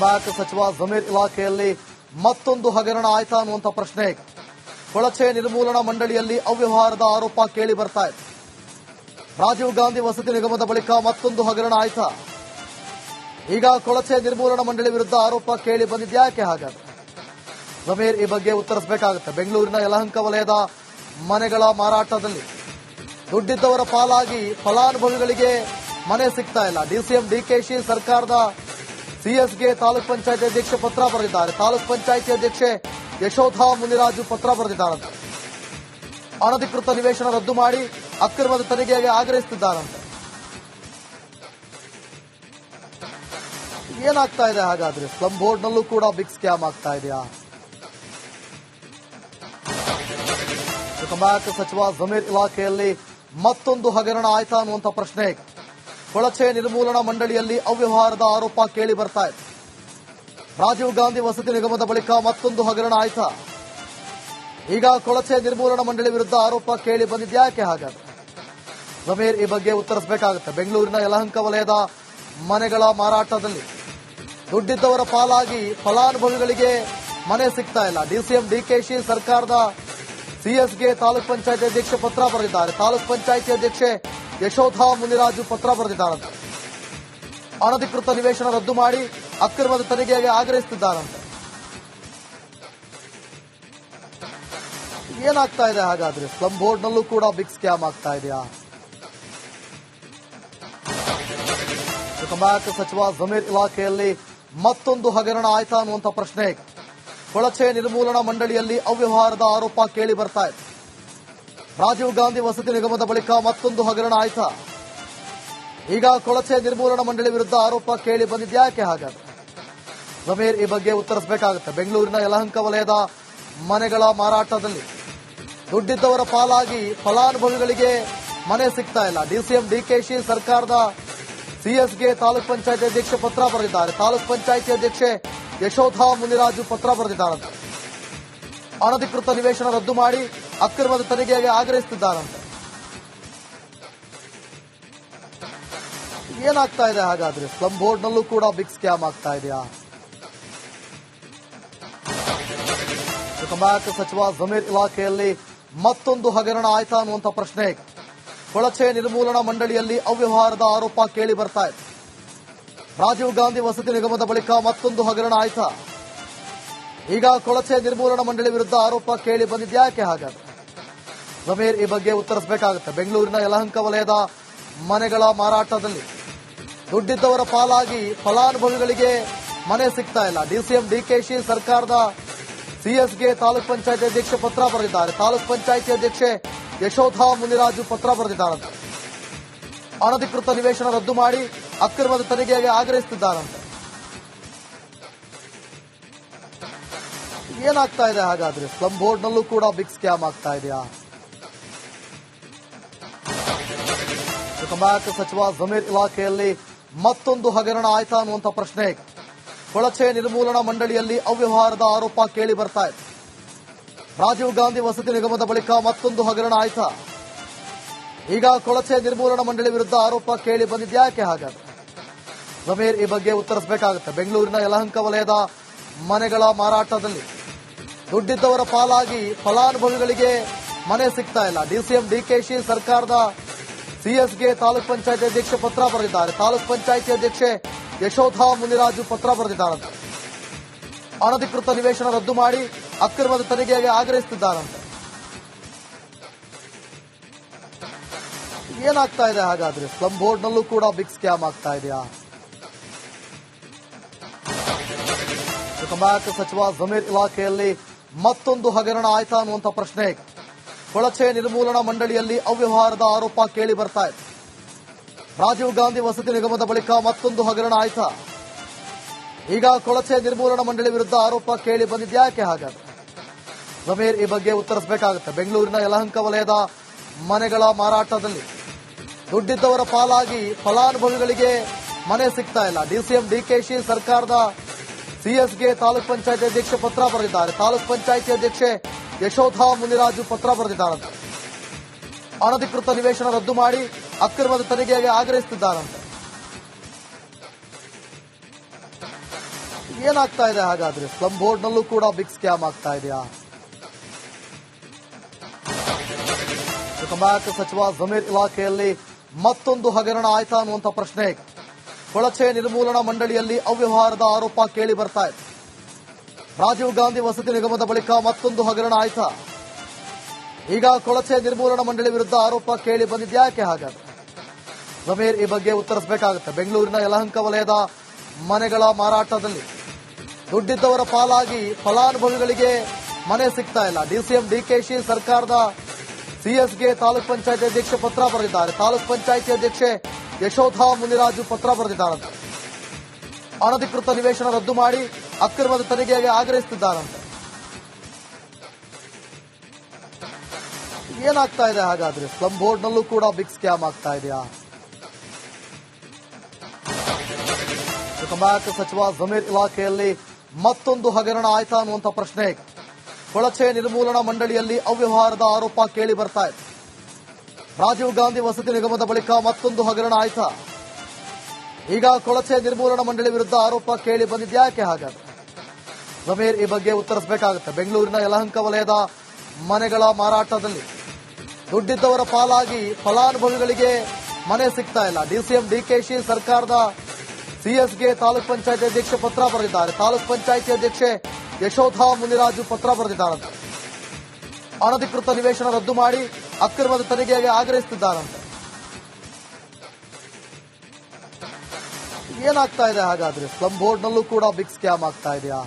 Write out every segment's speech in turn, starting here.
Back ಸಚಿವ ಜಮೀರ್ ಇಲಾಖೆಯಲ್ಲಿ ಮತ್ತೊಂದು ಹಗರಣ ಆಯ್ತಾ ಅನ್ನುವಂಥ ಪ್ರಶ್ನೆ ಈಗ. ಕೊಳಚೆ ನಿರ್ಮೂಲನಾ ಮಂಡಳಿಯಲ್ಲಿ ಅವ್ಯವಹಾರದ ಆರೋಪ ಕೇಳಿ ಬರ್ತಾ ಇದೆ. ರಾಜೀವ್ ಗಾಂಧಿ ವಸತಿ ನಿಗಮದ ಬಳಿಕ ಮತ್ತೊಂದು ಹಗರಣ ಆಯ್ತಾ? ಈಗ ಕೊಳಚೆ ನಿರ್ಮೂಲನಾ ಮಂಡಳಿ ವಿರುದ್ಧ ಆರೋಪ ಕೇಳಿ ಬಂದಿದ್ಯಾಕೆ ಹಾಗಾದ್ರೆ? ಜಮೀರ್ ಈ ಬಗ್ಗೆ ಉತ್ತರಿಸಬೇಕಾಗುತ್ತೆ ಬೆಂಗಳೂರಿನ ಯಲಹಂಕ ವಲಯದ ಮನೆಗಳ ಮಾರಾಟದಲ್ಲಿ ದುಡ್ಡಿದ್ದವರ ಪಾಲಾಗಿ ಫಲಾನುಭವಿಗಳಿಗೆ ಮನೆ ಸಿಗ್ತಾ ಇಲ್ಲ. ಡಿಸಿಎಂ ಡಿಕೆಶಿ ಸರ್ಕಾರದ ಸಿಎಸ್ಗೆ ತಾಲೂಕ್ ಪಂಚಾಯತ್ ಅಧ್ಯಕ್ಷೆ ಪತ್ರ ಬರೆದಿದ್ದಾರೆ. ತಾಲೂಕ್ ಪಂಚಾಯತಿ ಅಧ್ಯಕ್ಷೆ ಯಶೋಧ ಮುನಿರಾಜು ಪತ್ರ ಬರೆದಿದ್ದಾರಂತೆ. ಅನಧಿಕೃತ ನಿವೇಶನ ರದ್ದು ಮಾಡಿ ಅಕ್ರಮದ ತನಿಖೆಗೆ ಆಗ್ರಹಿಸುತ್ತಿದ್ದಾರಂತೆ. ಏನಾಗ್ತಾ ಇದೆ ಹಾಗಾದ್ರೆ? ಸ್ಲಂ ಬೋರ್ಡ್ನಲ್ಲೂ ಕೂಡ ಬಿಗ್ ಸ್ಕ್ಯಾಮ್ ಆಗ್ತಾ ಇದೆಯಾ? ಸಚಿವ ಜಮೀರ್ ಇಲಾಖೆಯಲ್ಲಿ ಮತ್ತೊಂದು ಹಗರಣ ಆಯ್ತಾ ಅನ್ನುವಂಥ ಪ್ರಶ್ನೆ ಕೊಳಚೆ ನಿರ್ಮೂಲನಾ ಮಂಡಳಿಯಲ್ಲಿ ಅವ್ಯವಹಾರದ ಆರೋಪ ಕೇಳಿ ಬರ್ತಾ ಇದೆ. ರಾಜೀವ್ ಗಾಂಧಿ ವಸತಿ ನಿಗಮದ ಬಳಿಕ ಮತ್ತೊಂದು ಹಗರಣ ಆಯ್ತಾ? ಈಗ ಕೊಳಚೆ ನಿರ್ಮೂಲನಾ ಮಂಡಳಿ ವಿರುದ್ಧ ಆರೋಪ ಕೇಳಿ ಬಂದಿದ್ಯಾಕೆ ಹಾಗಾದ್ರೆ? ಸಮೀರ್ ಈ ಬಗ್ಗೆ ಉತ್ತರಿಸಬೇಕಾಗುತ್ತೆ ಬೆಂಗಳೂರಿನ ಯಲಹಂಕ ವಲಯದ ಮನೆಗಳ ಮಾರಾಟದಲ್ಲಿ ದುಡ್ಡಿದ್ದವರ ಪಾಲಾಗಿ ಫಲಾನುಭವಿಗಳಿಗೆ ಮನೆ ಸಿಗ್ತಾ ಇಲ್ಲ. ಡಿಸಿಎಂ ಡಿಕೆಶಿ ಸರ್ಕಾರದ ಸಿಎಸ್ಗೆ ತಾಲೂಕ್ ಪಂಚಾಯತ್ ಅಧ್ಯಕ್ಷೆ ಪತ್ರ ಬರೆದಿದ್ದಾರೆ. ತಾಲೂಕ್ ಪಂಚಾಯತಿ ಅಧ್ಯಕ್ಷೆ ಯಶೋಧ ಮುನಿರಾಜು ಪತ್ರ ಬರೆದಿದ್ದಾರಂತೆ. ಅನಧಿಕೃತ ನಿವೇಶನ ರದ್ದು ಮಾಡಿ ಅಕ್ರಮದ ತನಿಖೆಗೆ ಆಗ್ರಹಿಸುತ್ತಿದ್ದಾರಂತೆ. ಏನಾಗ್ತಾ ಇದೆ ಹಾಗಾದ್ರೆ? ಸ್ಲಂ ಬೋರ್ಡ್ನಲ್ಲೂ ಕೂಡ ಬಿಗ್ ಸ್ಕ್ಯಾಮ್ ಆಗ್ತಾ ಇದೆಯಾ? ಬ್ಯಾಕ್ ಸಚಿವ ಜಮೀರ್ ಇಲಾಖೆಯಲ್ಲಿ ಮತ್ತೊಂದು ಹಗರಣ ಆಯ್ತಾ ಅನ್ನುವಂಥ ಪ್ರಶ್ನೆ ಕೊಳಚೆ ನಿರ್ಮೂಲನಾ ಮಂಡಳಿಯಲ್ಲಿ ಅವ್ಯವಹಾರದ ಆರೋಪ ಕೇಳಿ ಬರ್ತಾ ಇದೆ. ರಾಜೀವ್ ಗಾಂಧಿ ವಸತಿ ನಿಗಮದ ಬಳಿಕ ಮತ್ತೊಂದು ಹಗರಣ ಆಯ್ತ. ಈಗ ಕೊಳಚೆ ನಿರ್ಮೂಲನಾ ಮಂಡಳಿ ವಿರುದ್ಧ ಆರೋಪ ಕೇಳಿ ಬಂದಿದ್ಯಾಕೆ ಹಾಗಾದ್ರೆ? ಸಮೀರ್ ಈ ಬಗ್ಗೆ ಉತ್ತರಿಸಬೇಕಾಗುತ್ತೆ ಬೆಂಗಳೂರಿನ ಯಲಹಂಕ ವಲಯದ ಮನೆಗಳ ಮಾರಾಟದಲ್ಲಿ ದುಡ್ಡಿದ್ದವರ ಪಾಲಾಗಿ ಫಲಾನುಭವಿಗಳಿಗೆ ಮನೆ ಸಿಗ್ತಾ ಇಲ್ಲ. ಡಿಸಿಎಂ ಡಿಕೆಶಿ ಸರ್ಕಾರದ ಸಿಎಸ್ಗೆ ತಾಲೂಕ್ ಪಂಚಾಯತ್ ಅಧ್ಯಕ್ಷೆ ಪತ್ರ ಬರೆದಿದ್ದಾರೆ. ತಾಲೂಕ್ ಪಂಚಾಯತಿ ಅಧ್ಯಕ್ಷೆ ಯಶೋಧ ಮುನಿರಾಜು ಪತ್ರ ಬರೆದಿದ್ದಾರಂತೆ. ಅನಧಿಕೃತ ನಿವೇಶನ ರದ್ದು ಮಾಡಿ ಅಕ್ರಮದ ತನಿಖೆಗೆ ಆಗ್ರಹಿಸುತ್ತಿದ್ದಾರಂತೆ. ಏನಾಗ್ತಾ ಇದೆ ಹಾಗಾದ್ರೆ? ಸ್ಲಂ ಬೋರ್ಡ್ನಲ್ಲೂ ಕೂಡ ಬಿಗ್ ಸ್ಕ್ಯಾಮ್ ಆಗ್ತಾ ಇದೆಯಾ? ಬ್ಯಾಕ್ ಸಚಿವ ಜಮೀರ್ ಇಲಾಖೆಯಲ್ಲಿ ಮತ್ತೊಂದು ಹಗರಣ ಆಯ್ತಾ ಅನ್ನುವಂಥ ಪ್ರಶ್ನೆ ಕೊಳಚೆ ನಿರ್ಮೂಲನಾ ಮಂಡಳಿಯಲ್ಲಿ ಅವ್ಯವಹಾರದ ಆರೋಪ ಕೇಳಿ ಬರ್ತಾ ಇದೆ. ರಾಜೀವ್ ಗಾಂಧಿ ವಸತಿ ನಿಗಮದ ಬಳಿಕ ಮತ್ತೊಂದು ಹಗರಣ ಆಯ್ತಾ? ಈಗ ಕೊಳಚೆ ನಿರ್ಮೂಲನಾ ಮಂಡಳಿ ವಿರುದ್ಧ ಆರೋಪ ಕೇಳಿ ಬಂದಿದ್ಯಾಕೆ ಹಾಗಾದ್ರೆ? ಸಮೀರ್ ಈ ಬಗ್ಗೆ ಉತ್ತರಿಸಬೇಕಾಗುತ್ತೆ ಬೆಂಗಳೂರಿನ ಯಲಹಂಕ ವಲಯದ ಮನೆಗಳ ಮಾರಾಟದಲ್ಲಿ ದುಡ್ಡಿದ್ದವರ ಪಾಲಾಗಿ ಫಲಾನುಭವಿಗಳಿಗೆ ಮನೆ ಸಿಗ್ತಾ ಇಲ್ಲ. ಡಿಸಿಎಂ ಡಿಕೆಶಿ ಸರ್ಕಾರದ ಸಿಎಸ್ಗೆ ತಾಲೂಕ್ ಪಂಚಾಯತ್ ಅಧ್ಯಕ್ಷೆ ಪತ್ರ ಬರೆದಿದ್ದಾರೆ. ತಾಲೂಕ್ ಪಂಚಾಯತಿ ಅಧ್ಯಕ್ಷೆ ಯಶೋಧ ಮುನಿರಾಜು ಪತ್ರ ಬರೆದಿದ್ದಾರಂತೆ. ಅನಧಿಕೃತ ನಿವೇಶನ ರದ್ದು ಮಾಡಿ ಅಕ್ರಮದ ತನಿಖೆಗೆ ಆಗ್ರಹಿಸುತ್ತಿದ್ದಾರಂತೆ. ಏನಾಗ್ತಾ ಇದೆ ಹಾಗಾದ್ರೆ? ಸ್ಲಂ ಬೋರ್ಡ್ನಲ್ಲೂ ಕೂಡ ಬಿಗ್ ಸ್ಕ್ಯಾಮ್ ಆಗ್ತಾ ಇದೆಯಾ? ಬ್ಯಾಕ್ ಸಚಿವ ಜಮೀರ್ ಇಲಾಖೆಯಲ್ಲಿ ಮತ್ತೊಂದು ಹಗರಣ ಆಯ್ತಾ ಅನ್ನುವಂಥ ಪ್ರಶ್ನೆ. ಕೊಳಚೆ ನಿರ್ಮೂಲನಾ ಮಂಡಳಿಯಲ್ಲಿ ಅವ್ಯವಹಾರದ ಆರೋಪ ಕೇಳಿ ಬರ್ತಾ ಇದೆ. ರಾಜೀವ್ ಗಾಂಧಿ ವಸತಿ ನಿಗಮದ ಬಳಿಕ ಮತ್ತೊಂದು ಹಗರಣ ಆಯ್ತಾ? ಈಗ ಕೊಳಚೆ ನಿರ್ಮೂಲನಾ ಮಂಡಳಿ ವಿರುದ್ಧ ಆರೋಪ ಕೇಳಿ ಬಂದಿದ್ಯಾಕೆ ಹಾಗಾದ್ರೆ? ಜಮೀರ್ ಈ ಬಗ್ಗೆ ಉತ್ತರಿಸಬೇಕಾಗುತ್ತೆ. ಬೆಂಗಳೂರಿನ ಯಲಹಂಕ ವಲಯದ ಮನೆಗಳ ಮಾರಾಟದಲ್ಲಿ. ದುಡ್ಡಿದ್ದವರ ಪಾಲಾಗಿ ಫಲಾನುಭವಿಗಳಿಗೆ ಮನೆ ಸಿಗ್ತಾ ಇಲ್ಲ. ಡಿಸಿಎಂ ಡಿಕೆಶಿ ಸರ್ಕಾರದ ಸಿಎಸ್ಗೆ ತಾಲೂಕ್ ಪಂಚಾಯತ್ ಅಧ್ಯಕ್ಷೆ ಪತ್ರ ಬರೆದಿದ್ದಾರೆ. ತಾಲೂಕ್ ಪಂಚಾಯತಿ ಅಧ್ಯಕ್ಷೆ ಯಶೋಧ ಮುನಿರಾಜು ಪತ್ರ ಬರೆದಿದ್ದಾರಂತೆ. ಅನಧಿಕೃತ ನಿವೇಶನ ರದ್ದು ಮಾಡಿ ಅಕ್ರಮದ ತನಿಖೆಗೆ ಆಗ್ರಹಿಸುತ್ತಿದ್ದಾರಂತೆ. ಏನಾಗ್ತಾ ಇದೆ ಹಾಗಾದ್ರೆ? ಸ್ಲಂ ಬೋರ್ಡ್ನಲ್ಲೂ ಕೂಡ ಬಿಗ್ ಸ್ಕ್ಯಾಮ್ ಆಗ್ತಾ ಇದೆಯಾ? ಸಚಿವ ಜಮೀರ್ ಇಲಾಖೆಯಲ್ಲಿ ಮತ್ತೊಂದು ಹಗರಣ ಆಯ್ತಾ ಅನ್ನುವಂಥ ಪ್ರಶ್ನೆ ಈಗ. ಕೊಳಚೆ ನಿರ್ಮೂಲನಾ ಮಂಡಳಿಯಲ್ಲಿ ಅವ್ಯವಹಾರದ ಆರೋಪ ಕೇಳಿ ಬರ್ತಾ ಇದೆ. ರಾಜೀವ್ ಗಾಂಧಿ ವಸತಿ ನಿಗಮದ ಬಳಿಕ ಮತ್ತೊಂದು ಹಗರಣ ಆಯ್ತಾ? ಈಗ ಕೊಳಚೆ ನಿರ್ಮೂಲನಾ ಮಂಡಳಿ ವಿರುದ್ಧ ಆರೋಪ ಕೇಳಿ ಬಂದಿದ್ಯಾಕೆ ಹಾಗಾದ್ರೆ? ಜಮೀರ್, ಈ ಬಗ್ಗೆ ಉತ್ತರಿಸಬೇಕಾಗುತ್ತೆ ಬೆಂಗಳೂರಿನ ಯಲಹಂಕ ವಲಯದ ಮನೆಗಳ ಮಾರಾಟದಲ್ಲಿ ದುಡ್ಡಿದ್ದವರ ಪಾಲಾಗಿ ಫಲಾನುಭವಿಗಳಿಗೆ ಮನೆ ಸಿಗ್ತಾ ಇಲ್ಲ. ಡಿಸಿಎಂ ಡಿಕೆಶಿ ಸರ್ಕಾರದ ಸಿಎಸ್ಗೆ ತಾಲೂಕ್ ಪಂಚಾಯತ್ ಅಧ್ಯಕ್ಷೆ ಪತ್ರ ಬರೆದಿದ್ದಾರೆ. ತಾಲೂಕ್ ಪಂಚಾಯತಿ ಅಧ್ಯಕ್ಷೆ ಯಶೋಧ ಮುನಿರಾಜು ಪತ್ರ ಬರೆದಿದ್ದಾರಂತೆ. ಅನಧಿಕೃತ ನಿವೇಶನ ರದ್ದು ಮಾಡಿ ಅಕ್ರಮದ ತನಿಖೆಗೆ ಆಗ್ರಹಿಸುತ್ತಿದ್ದಾರಂತೆ. ಏನಾಗ್ತಾ ಇದೆ ಹಾಗಾದ್ರೆ? ಸ್ಲಂ ಬೋರ್ಡ್ ನಲ್ಲೂ ಕೂಡ ಬಿಗ್ ಸ್ಕ್ಯಾಮ್ ಆಗ್ತಾ ಇದೆಯಾ? ಸಚಿವ ಜಮೀರ್ ಇಲಾಖೆಯಲ್ಲಿ ಮತ್ತೊಂದು ಹಗರಣ ಆಯ್ತಾ ಅನ್ನುವಂತ ಪ್ರಶ್ನೆ ಕೊಳಚೆ ನಿರ್ಮೂಲನಾ ಮಂಡಳಿಯಲ್ಲಿ ಅವ್ಯವಹಾರದ ಆರೋಪ ಕೇಳಿ ಬರ್ತಾ ಇದೆ. ರಾಜೀವ್ ಗಾಂಧಿ ವಸತಿ ನಿಗಮದ ಬಳಿಕ ಮತ್ತೊಂದು ಹಗರಣ ಆಯ್ತಾ? ಈಗ ಕೊಳಚೆ ನಿರ್ಮೂಲನಾ ಮಂಡಳಿ ವಿರುದ್ಧ ಆರೋಪ ಕೇಳಿ ಬಂದಿದ್ಯಾಕೆ ಹಾಗಾದ್ರೆ? ಸಮೀರ್ ಈ ಬಗ್ಗೆ ಉತ್ತರಿಸಬೇಕಾಗುತ್ತೆ ಬೆಂಗಳೂರಿನ ಯಲಹಂಕ ವಲಯದ ಮನೆಗಳ ಮಾರಾಟದಲ್ಲಿ ದುಡ್ಡಿದ್ದವರ ಪಾಲಾಗಿ ಫಲಾನುಭವಿಗಳಿಗೆ ಮನೆ ಸಿಗ್ತಾ ಇಲ್ಲ. ಡಿಸಿಎಂ ಡಿಕೆಶಿ ಸರ್ಕಾರದ ಸಿಎಸ್ಗೆ ತಾಲೂಕ್ ಪಂಚಾಯತ್ ಅಧ್ಯಕ್ಷೆ ಪತ್ರ ಬರೆದಿದ್ದಾರೆ. ತಾಲೂಕ್ ಪಂಚಾಯತಿ ಅಧ್ಯಕ್ಷೆ ಯಶೋಧ ಮುನಿರಾಜು ಪತ್ರ ಬರೆದಿದ್ದಾರಂತೆ. ಅನಧಿಕೃತ ನಿವೇಶನ ರದ್ದು ಮಾಡಿ ಅಕ್ರಮದ ತನಿಖೆಗೆ ಆಗ್ರಹಿಸುತ್ತಿದ್ದಾರಂತೆ. ಏನಾಗ್ತಾ ಇದೆ ಹಾಗಾದ್ರೆ? ಸ್ಲಂ ಬೋರ್ಡ್ ನಲ್ಲೂ ಕೂಡ ಬಿಗ್ ಸ್ಕ್ಯಾಮ್ ಆಗ್ತಾ ಇದೆಯಾ? ಬ್ಯಾಕ್ ಸಚಿವ ಜಮೀರ್ ಇಲಾಖೆಯಲ್ಲಿ ಮತ್ತೊಂದು ಹಗರಣ ಆಯ್ತಾ ಅನ್ನುವಂತ ಪ್ರಶ್ನೆ ಕೊಳಚೆ ನಿರ್ಮೂಲನಾ ಮಂಡಳಿಯಲ್ಲಿ ಅವ್ಯವಹಾರದ ಆರೋಪ ಕೇಳಿ ಬರ್ತಾ ಇದೆ. ರಾಜೀವ್ ಗಾಂಧಿ ವಸತಿ ನಿಗಮದ ಬಳಿಕ ಮತ್ತೊಂದು ಹಗರಣ ಆಯ್ತ. ಈಗ ಕೊಳಚೆ ನಿರ್ಮೂಲನಾ ಮಂಡಳಿ ವಿರುದ್ಧ ಆರೋಪ ಕೇಳಿ ಬಂದಿದ್ಯಾಕೆ ಹಾಗಾದ್ರೆ? ಸಮೀರ್ ಈ ಬಗ್ಗೆ ಉತ್ತರಿಸಬೇಕಾಗುತ್ತೆ ಬೆಂಗಳೂರಿನ ಯಲಹಂಕ ವಲಯದ ಮನೆಗಳ ಮಾರಾಟದಲ್ಲಿ ದುಡ್ಡಿದ್ದವರ ಪಾಲಾಗಿ ಫಲಾನುಭವಿಗಳಿಗೆ ಮನೆ ಸಿಗ್ತಾ ಇಲ್ಲ. ಡಿಸಿಎಂ ಡಿಕೆಶಿ ಸರ್ಕಾರದ ಸಿಎಸ್ಗೆ ತಾಲೂಕ್ ಪಂಚಾಯತ್ ಅಧ್ಯಕ್ಷೆ ಪತ್ರ ಬರೆದಿದ್ದಾರೆ. ತಾಲೂಕ್ ಪಂಚಾಯತಿ ಅಧ್ಯಕ್ಷೆ ಯಶೋಧ ಮುನಿರಾಜು ಪತ್ರ ಬರೆದಿದ್ದಾರಂತೆ. ಅನಧಿಕೃತ ನಿವೇಶನ ರದ್ದು ಮಾಡಿ ಅಕ್ರಮದ ತನಿಖೆಗೆ ಆಗ್ರಹಿಸುತ್ತಿದ್ದಾರಂತೆ. ಏನಾಗ್ತಾ ಇದೆ ಹಾಗಾದ್ರೆ? ಸ್ಲಂ ಬೋರ್ಡ್ ನಲ್ಲೂ ಕೂಡ ಬಿಗ್ ಸ್ಕ್ಯಾಮ್ ಆಗ್ತಾ ಇದೆಯಾ?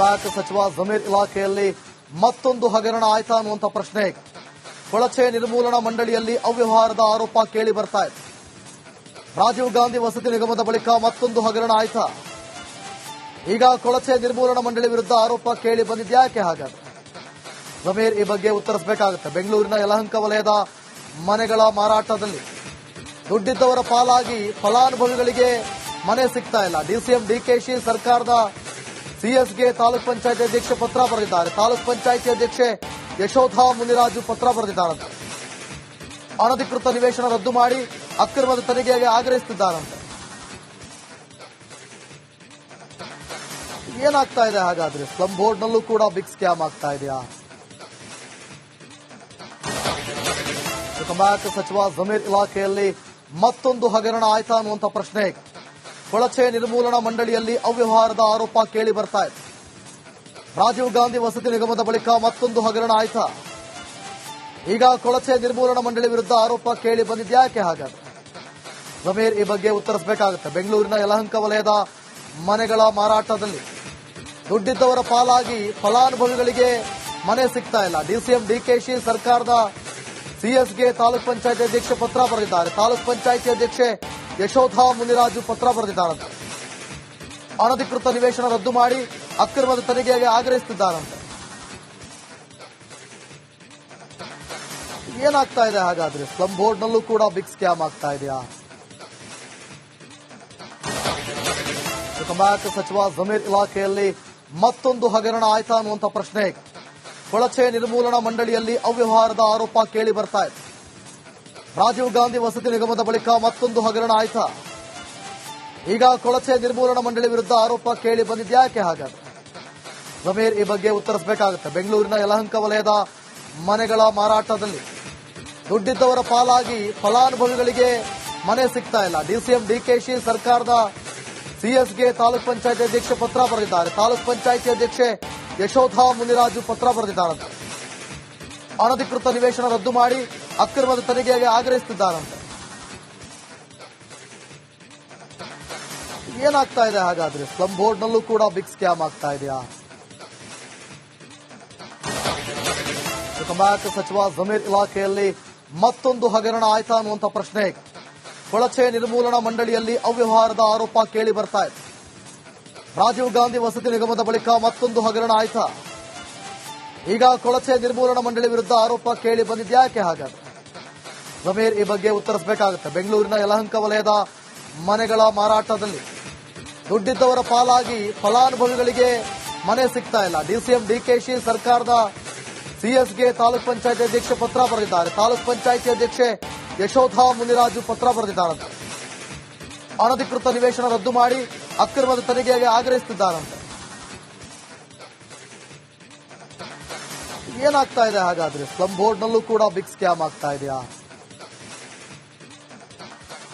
ಬ್ಯಾಕ್ ಸಚಿವ ಜಮೀರ್ ಇಲಾಖೆಯಲ್ಲಿ ಮತ್ತೊಂದು ಹಗರಣ ಆಯ್ತಾ ಅನ್ನುವಂತ ಪ್ರಶ್ನೆ ಕೊಳಚೆ ನಿರ್ಮೂಲನಾ ಮಂಡಳಿಯಲ್ಲಿ ಅವ್ಯವಹಾರದ ಆರೋಪ ಕೇಳಿ ಬರ್ತಾ ಇದೆ. ರಾಜೀವ್ ಗಾಂಧಿ ವಸತಿ ನಿಗಮದ ಬಳಿಕ ಮತ್ತೊಂದು ಹಗರಣ ಆಯ್ತಾ? ಈಗ ಕೊಳಚೆ ನಿರ್ಮೂಲನಾ ಮಂಡಳಿ ವಿರುದ್ಧ ಆರೋಪ ಕೇಳಿ ಬಂದಿದ್ಯಾಕೆ ಹಾಗಾದ್ರೆ? ಸಮೀರ್ ಈ ಬಗ್ಗೆ ಉತ್ತರಿಸಬೇಕಾಗುತ್ತೆ ಬೆಂಗಳೂರಿನ ಯಲಹಂಕ ವಲಯದ ಮನೆಗಳ ಮಾರಾಟದಲ್ಲಿ ದುಡ್ಡಿದ್ದವರ ಪಾಲಾಗಿ ಫಲಾನುಭವಿಗಳಿಗೆ ಮನೆ ಸಿಗ್ತಾ ಇಲ್ಲ. ಡಿಸಿಎಂ ಡಿಕೆಶಿ ಸರ್ಕಾರದ ಸಿಎಸ್ಗೆ ತಾಲೂಕ್ ಪಂಚಾಯತ್ ಅಧ್ಯಕ್ಷೆ ಪತ್ರ ಬರೆದಿದ್ದಾರೆ. ತಾಲೂಕ್ ಪಂಚಾಯತಿ ಅಧ್ಯಕ್ಷೆ ಯಶೋಧ ಮುನಿರಾಜು ಪತ್ರ ಬರೆದಿದ್ದಾರಂತೆ. ಅನಧಿಕೃತ ನಿವೇಶನ ರದ್ದು ಮಾಡಿ ಅಕ್ರಮದ ತನಿಖೆಗೆ ಆಗ್ರಹಿಸುತ್ತಿದ್ದಾರಂತೆ. ಏನಾಗ್ತಾ ಇದೆ ಹಾಗಾದ್ರೆ? ಸ್ಲಂ ಬೋರ್ಡ್ ನಲ್ಲೂ ಕೂಡ ಬಿಗ್ ಸ್ಕ್ಯಾಮ್ ಆಗ್ತಾ ಇದೆಯಾ? ಬ್ಯಾಕ್ ಸಚಿವ ಜಮೀರ್ ಇಲಾಖೆಯಲ್ಲಿ ಮತ್ತೊಂದು ಹಗರಣ ಆಯ್ತಾ ಅನ್ನುವಂತ ಪ್ರಶ್ನೆ. ಕೊಳಚೆ ನಿರ್ಮೂಲನಾ ಮಂಡಳಿಯಲ್ಲಿ ಅವ್ಯವಹಾರದ ಆರೋಪ ಕೇಳಿ ಬರ್ತಾ ಇದೆ. ರಾಜೀವ್ ಗಾಂಧಿ ವಸತಿ ನಿಗಮದ ಬಳಿಕ ಮತ್ತೊಂದು ಹಗರಣ ಆಯ್ತಾ? ಈಗ ಕೊಳಚೆ ನಿರ್ಮೂಲನಾ ಮಂಡಳಿ ವಿರುದ್ಧ ಆರೋಪ ಕೇಳಿ ಬಂದಿದ್ಯಾಕೆ ಹಾಗಾದ್ರೆ? ಜಮೀರ್ ಈ ಬಗ್ಗೆ ಉತ್ತರಿಸಬೇಕಾಗುತ್ತೆ. ಬೆಂಗಳೂರಿನ ಯಲಹಂಕ ವಲಯದ ಮನೆಗಳ ಮಾರಾಟದಲ್ಲಿ. ದುಡ್ಡಿದ್ದವರ ಪಾಲಾಗಿ ಫಲಾನುಭವಿಗಳಿಗೆ ಮನೆ ಸಿಗ್ತಾ ಇಲ್ಲ. ಡಿಸಿಎಂ ಡಿಕೆಶಿ ಸರ್ಕಾರದ ಸಿಎಸ್ಗೆ ತಾಲೂಕ್ ಪಂಚಾಯತ್ ಅಧ್ಯಕ್ಷೆ ಪತ್ರ ಬರೆದಿದ್ದಾರೆ. ತಾಲೂಕ್ ಪಂಚಾಯತಿ ಅಧ್ಯಕ್ಷೆ ಯಶೋಧ ಮುನಿರಾಜು ಪತ್ರ ಬರೆದಿದ್ದಾರಂತೆ. ಅನಧಿಕೃತ ನಿವೇಶನ ರದ್ದು ಮಾಡಿ ಅಕ್ರಮದ ತನಿಖೆಗೆ ಆಗ್ರಹಿಸುತ್ತಿದ್ದಾರಂತೆ. ಏನಾಗ್ತಾ ಇದೆ ಹಾಗಾದ್ರೆ? ಸ್ಲಂ ಬೋರ್ಡ್ ನಲ್ಲೂ ಕೂಡ ಬಿಗ್ ಸ್ಕ್ಯಾಮ್ ಆಗ್ತಾ ಇದೆಯಾ? ಸಚಿವ ಜಮೀರ್ ಇಲಾಖೆಯಲ್ಲಿ ಮತ್ತೊಂದು ಹಗರಣ ಆಯ್ತಾ ಅನ್ನುವಂತ ಪ್ರಶ್ನೆ ಈಗ. ಕೊಳಚೆ ನಿರ್ಮೂಲನಾ ಮಂಡಳಿಯಲ್ಲಿ ಅವ್ಯವಹಾರದ ಆರೋಪ ಕೇಳಿ ಬರ್ತಾ ಇದೆ. ರಾಜೀವ್ ಗಾಂಧಿ ವಸತಿ ನಿಗಮದ ಬಳಿಕ ಮತ್ತೊಂದು ಹಗರಣ ಆಯ್ತಾ? ಈಗ ಕೊಳಚೆ ನಿರ್ಮೂಲನಾ ಮಂಡಳಿ ವಿರುದ್ಧ ಆರೋಪ ಕೇಳಿ ಬಂದಿದ್ಯಾಕೆ ಹಾಗಾದ್ರೆ? ಜಮೀರ್, ಈ ಬಗ್ಗೆ ಉತ್ತರಿಸಬೇಕಾಗುತ್ತೆ ಬೆಂಗಳೂರಿನ ಯಲಹಂಕ ವಲಯದ ಮನೆಗಳ ಮಾರಾಟದಲ್ಲಿ ದುಡ್ಡಿದ್ದವರ ಪಾಲಾಗಿ ಫಲಾನುಭವಿಗಳಿಗೆ ಮನೆ ಸಿಗ್ತಾ ಇಲ್ಲ. ಡಿಸಿಎಂ ಡಿಕೆಶಿ ಸರ್ಕಾರದ ಸಿಎಸ್ಗೆ ತಾಲೂಕ್ ಪಂಚಾಯತ್ ಅಧ್ಯಕ್ಷೆ ಪತ್ರ ಬರೆದಿದ್ದಾರೆ. ತಾಲೂಕ್ ಪಂಚಾಯತಿ ಅಧ್ಯಕ್ಷೆ ಯಶೋಧ ಮುನಿರಾಜು ಪತ್ರ ಬರೆದಿದ್ದಾರಂತೆ. ಅನಧಿಕೃತ ನಿವೇಶನ ರದ್ದು ಮಾಡಿ ಅಕ್ರಮದ ತನಿಖೆಗೆ ಆಗ್ರಹಿಸುತ್ತಿದ್ದಾರಂತೆ. ಏನಾಗ್ತಾ ಇದೆ ಹಾಗಾದ್ರೆ? ಸ್ಲಂ ಬೋರ್ಡ್ ನಲ್ಲೂ ಕೂಡ ಬಿಗ್ ಸ್ಕ್ಯಾಮ್ ಆಗ್ತಾ ಇದೆಯಾ? ಸಚಿವ ಜಮೀರ್ ಇಲಾಖೆಯಲ್ಲಿ ಮತ್ತೊಂದು ಹಗರಣ ಆಯ್ತಾ ಅನ್ನುವಂತ ಪ್ರಶ್ನೆ ಕೊಳಚೆ ನಿರ್ಮೂಲನಾ ಮಂಡಳಿಯಲ್ಲಿ ಅವ್ಯವಹಾರದ ಆರೋಪ ಕೇಳಿ ಬರ್ತಾ ಇದೆ. ರಾಜೀವ್ ಗಾಂಧಿ ವಸತಿ ನಿಗಮದ ಬಳಿಕ ಮತ್ತೊಂದು ಹಗರಣ ಆಯ್ತಾ? ಈಗ ಕೊಳಚೆ ನಿರ್ಮೂಲನಾ ಮಂಡಳಿ ವಿರುದ್ಧ ಆರೋಪ ಕೇಳಿ ಬಂದಿದ್ಯಾಕೆ ಹಾಗಾದ್ರೆ? ಸಮೀರ್ ಈ ಬಗ್ಗೆ ಉತ್ತರಿಸಬೇಕಾಗುತ್ತೆ ಬೆಂಗಳೂರಿನ ಯಲಹಂಕ ವಲಯದ ಮನೆಗಳ ಮಾರಾಟದಲ್ಲಿ ದುಡ್ಡಿದ್ದವರ ಪಾಲಾಗಿ ಫಲಾನುಭವಿಗಳಿಗೆ ಮನೆ ಸಿಗ್ತಾ ಇಲ್ಲ. ಡಿಸಿಎಂ ಡಿಕೆಶಿ ಸರ್ಕಾರದ ಸಿಎಸ್ಗೆ ತಾಲೂಕ್ ಪಂಚಾಯತ್ ಅಧ್ಯಕ್ಷೆ ಪತ್ರ ಬರೆದಿದ್ದಾರೆ. ತಾಲೂಕ್ ಪಂಚಾಯತಿ ಅಧ್ಯಕ್ಷೆ ಯಶೋಧ ಮುನಿರಾಜು ಪತ್ರ ಬರೆದಿದ್ದಾರಂತೆ. ಅನಧಿಕೃತ ನಿವೇಶನ ರದ್ದು ಮಾಡಿ ಅಕ್ರಮದ ತನಿಖೆಗೆ ಆಗ್ರಹಿಸುತ್ತಿದ್ದಾರಂತೆ. ಏನಾಗ್ತಾ ಇದೆ ಹಾಗಾದ್ರೆ? ಸ್ಲಂ ಬೋರ್ಡ್ನಲ್ಲೂ ಕೂಡ ಬಿಗ್ ಸ್ಕ್ಯಾಮ್ ಆಗ್ತಾ ಇದೆಯಾ?